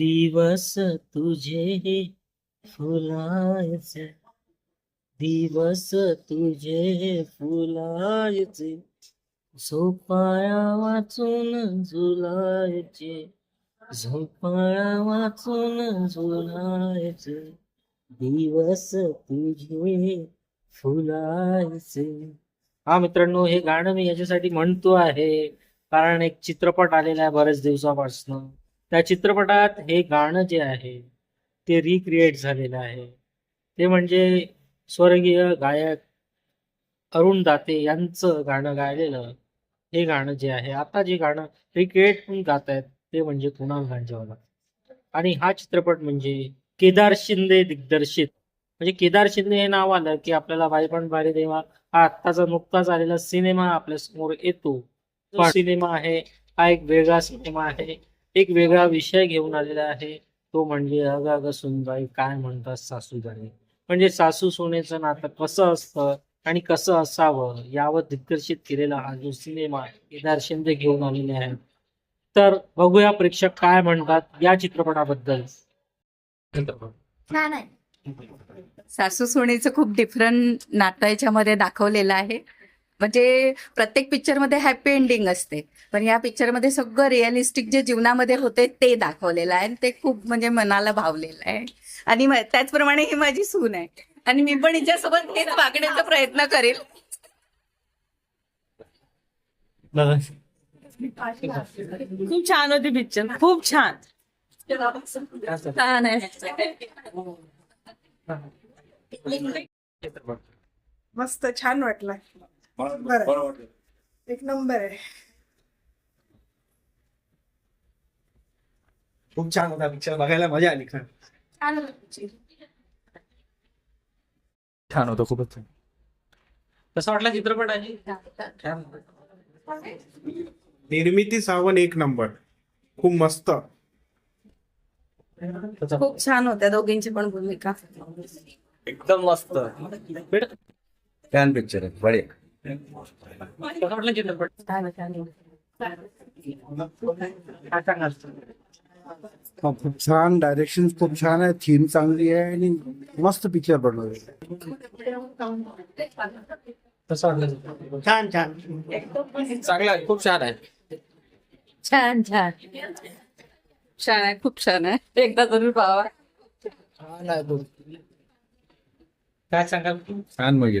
दिवस तुझे फुलायचे. दिवस तुझे फुलायचे. झोपाळा वाचून झुलायचे. झोपाळा वाचून झुलायचे. दिवस तुझे फुलायचे. हा मित्रांनो हे गाणं मी याच्यासाठी म्हणतो आहे. कारण एक चित्रपट आलेला आहे बऱ्याच दिवसापासून. त्या चित्रपटात हे गाणं जे आहे ते रिक्रिएट झालेलं आहे. ते म्हणजे स्वर्गीय गायक अरुण दाते यांचं गाणं गायलेलं हे गाणं जे आहे आता जे गाणं रिक्रिएट गात आहेत ते म्हणजे कुणाल गांजेवाला. आणि हा चित्रपट म्हणजे केदार शिंदे दिग्दर्शित. म्हणजे केदार शिंदे हे नाव आलं की आपल्याला बाईपण बारी देवा हा आत्ताचा नुकताच आलेला सिनेमा आपल्यासमोर येतो. सिनेमा आहे हा एक वेगळा सिनेमा आहे. एक वेगळा विषय घेऊन आलेला आहे. तो म्हणजे अग अग सुनबाई काय म्हणतात सासूबाई म्हणजे सासू सोनेचं नातं कसं असतं आणि कसं असावं यावर दिग्दर्शित केलेला हा जो सिनेमा केदार शिंदे घेऊन आलेले आहेत. तर बघूया प्रेक्षक काय म्हणतात या चित्रपटाबद्दल. छान आहे सासू सोनेचं खूप डिफरंट नातं याच्यामध्ये दाखवलेलं आहे. म्हणजे प्रत्येक पिक्चरमध्ये हॅपी एंडिंग असते. पण या पिक्चरमध्ये सगळं रिअलिस्टिक जे जीवनामध्ये होते ते दाखवलेलं आहे. आणि ते खूप म्हणजे मनाला भावलेलं आहे. आणि त्याचप्रमाणे ही माझी सून आहे. आणि मी पण हिच्यासोबत हेच वागण्याचा प्रयत्न करेल. खूप छान होती पिक्चर खूप छान. छान आहे. मस्त छान वाटलं. बरं एक नंबर आहे. खूप छान होता पिक्चर बघायला मजा आली खरं. छान होतं खूपच छान. कसं वाटला चित्रपट आहे निर्मिती सावंत एक नंबर. खूप मस्त. खूप छान होत्या दोघींची पण भूमिका. एकदम मस्त. छान पिक्चर आहे बढिया. खूप छान डायरेक्शन खूप छान आहे. थीम चांगली आहे आणि मस्त पिक्चर बनवले? छान छान. चांगला आहे खूप छान आहे. छान छान. छान आहे खूप छान आहे. एकदा जरूर पाहावा. काय सांगाल? छान मजा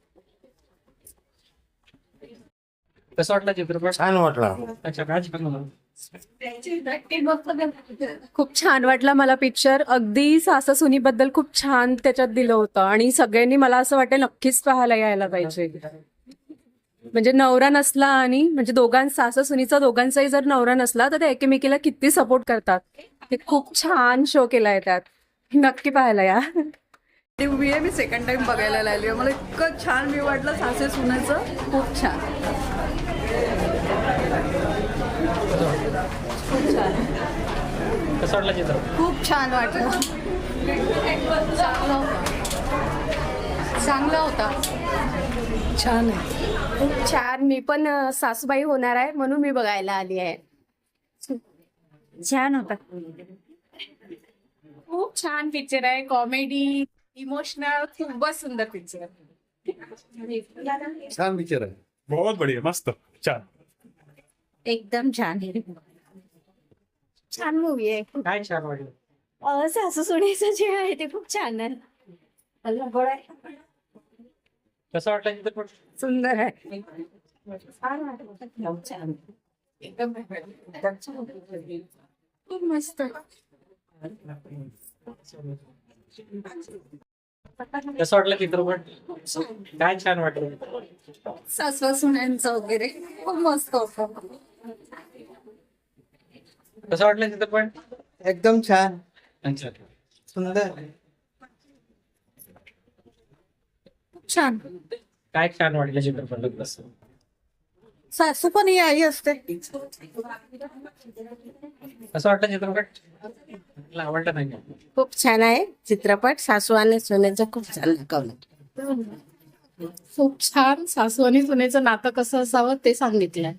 कसं वाटलं चित्रपट छान वाटला. अच्छा काय? खूप छान वाटला मला पिक्चर अगदी सासा सुनीबद्दल खूप छान त्याच्यात दिलं होतं. आणि सगळ्यांनी मला असं वाटतं नक्कीच पाहायला यायला पाहिजे. म्हणजे नवरा नसला आणि म्हणजे दोघां सासा सुनीचा दोघांचाही जर नवरा नसला तर ते एकमेकीला किती सपोर्ट करतात. ते खूप छान शो केलाय त्यात. नक्की पाहायला या. ती मूवी आहे मी सेकंड टाइम बघायला लागली मला इतकं छान मी वाटलं सासे सुनाचं. खूप छान खूप छान कसं वाटलं चित्रपट खूप छान वाटलं. चांगला होता. छान आहे. खूप छान. मी पण अं, सासूबाई होणार आहे म्हणून मी बघायला आली आहे. छान होता. खूप छान पिक्चर आहे. कॉमेडी इमोशनल खूपच सुंदर पिक्चर छान पिक्चर आहे. बहुत बढिया. मस्त. छान. एकदम छान छान मूवी आहे. काय छान वाटलं? अं, सासू सोन्याचं जे आहे ते खूप छान आहे. कसं वाटलं चित्रपट सुंदर आहे. खूप मस्त. कसं वाटलं चित्रपट काय छान वाटलं? सासवा सुन्यांचं वगैरे. खूप मस्त होतं. कसं वाटलं चित्रपट एकदम छान. अच्छा. सुंदर. छान. काय छान वाटलं चित्रपटात तसं सासू पण ही आई असते. कसं वाटलं चित्रपट? मला आवडलं नाही. खूप छान आहे चित्रपट. सासू आणि सोन्याचं खूप छान दाखवलं. खूप छान. सासू आणि सुनेचं नातं कसं असावं ते सांगितलंय.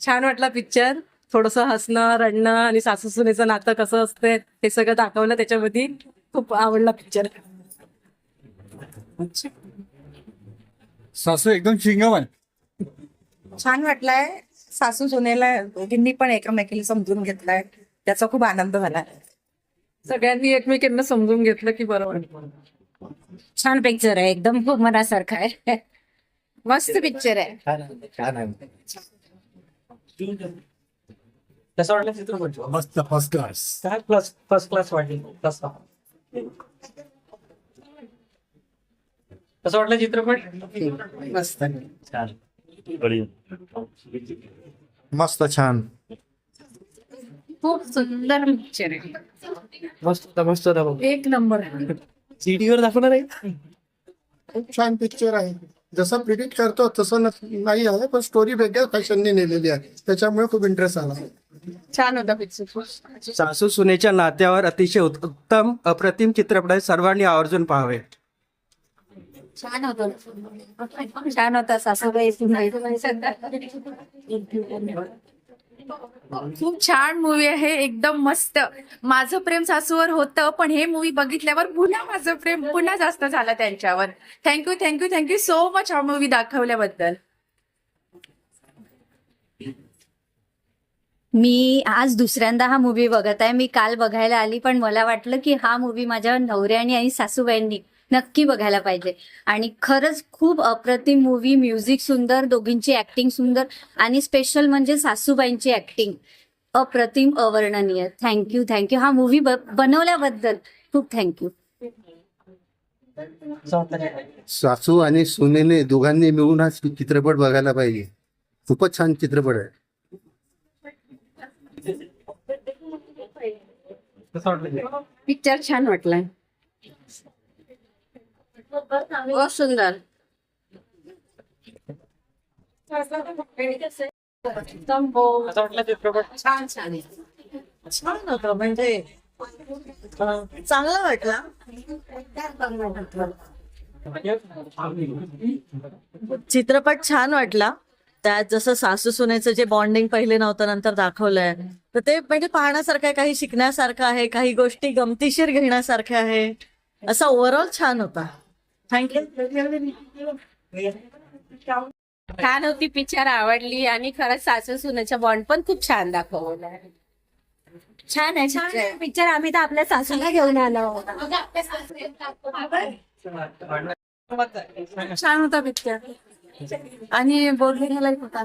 छान वाटला पिक्चर थोडस हसणं रडणं आणि सासू सुनेचं नातं कसं असते हे सगळं दाखवलं. त्याच्यामध्ये खूप आवडला पिक्चर सासू एकदम आहे छान वाटलाय. सासू सुनेला दोघींनी पण एकमेकीला समजून घेतलाय. त्याचा खूप आनंद झाला सगळ्यांनी एकमेकांना समजून घेतलं की बरं वाटलं छान पिक्चर आहे. एकदम खूप मनासारखा आहे. मस्त पिक्चर आहे. छान आहे. छान आहे. कसं वाटलं चित्रपट मस्त फर्स्ट क्लास काय प्लस फर्स्ट क्लास वाटली कसं कसं वाटलं चित्रपट मस्त छान बढ़िया मस्त छान. खूप सुंदर पिक्चर आहे. मस्त होता मस्त होता बघ. एक नंबर सीडीवर दाखवणार आहे? खूप छान पिक्चर आहे. जसं प्रिडिक्ट करतो तसं नाही आहे पण स्टोरी वेगळ्या फॅशनने नेलेली आहे. त्याच्यामुळे खूप इंटरेस्ट आला. छान होता पिक्चर सासू सुनेच्या नात्यावर अतिशय उत- उत्तम अप्रतिम चित्रपट आहे. सर्वांनी आवर्जून पाहावे. छान होतं. छान होता सासूबाई. सुनाई खूप छान मूवी आहे. एकदम मस्त. माझं प्रेम सासूवर होतं पण हे मूवी बघितल्यावर पुन्हा माझं प्रेम पुन्हा जास्त झालं त्यांच्यावर. Thank you thank you thank you so much हा मूवी दाखवल्याबद्दल. मी आज दुसऱ्यांदा हा मूवी बघत आहे. मी काल बघायला आली पण मला वाटलं की हा मूवी माझ्या नवऱ्याने आणि सासूबाईंनी नक्की बघायला पाहिजे. आणि खरंच खूप अप्रतिम मूवी म्युझिक सुंदर दोघींची ऍक्टिंग सुंदर आणि स्पेशल म्हणजे सासूबाईंची ऍक्टिंग अप्रतिम अवर्णनीय. थँक्यू थँक्यू हा मूवी बनवल्याबद्दल खूप थँक्यू सासू आणि सुनेने दोघांनी मिळून हा चित्रपट बघायला पाहिजे. खूपच छान चित्रपट आहे. पिक्चर छान वाटलाय. बहुत सुंदर. कसं वाटलं चित्रपट छान छान. छान होतं म्हणजे चांगलं वाटलं. चित्रपट छान वाटला. त्यात जसं सासू सुनेचं जे बॉन्डिंग पहिले नव्हतं नंतर दाखवलंय. तर ते म्हणजे पाहण्यासारखं आहे काही शिकण्यासारखं आहे काही गोष्टी गमतीशीर घेण्यासारख्या आहे. असा ओव्हरऑल छान होता. थँक्यू छान होती पिक्चर आवडली. आणि खरंच सासू सुनेचा बॉन्ड पण खूप छान दाखवला. छान आहे छान पिक्चर आम्ही तर आपल्या सासूला घेऊन आलो. छान होता पिक्चर. आणि बोलले घ्यायला होता.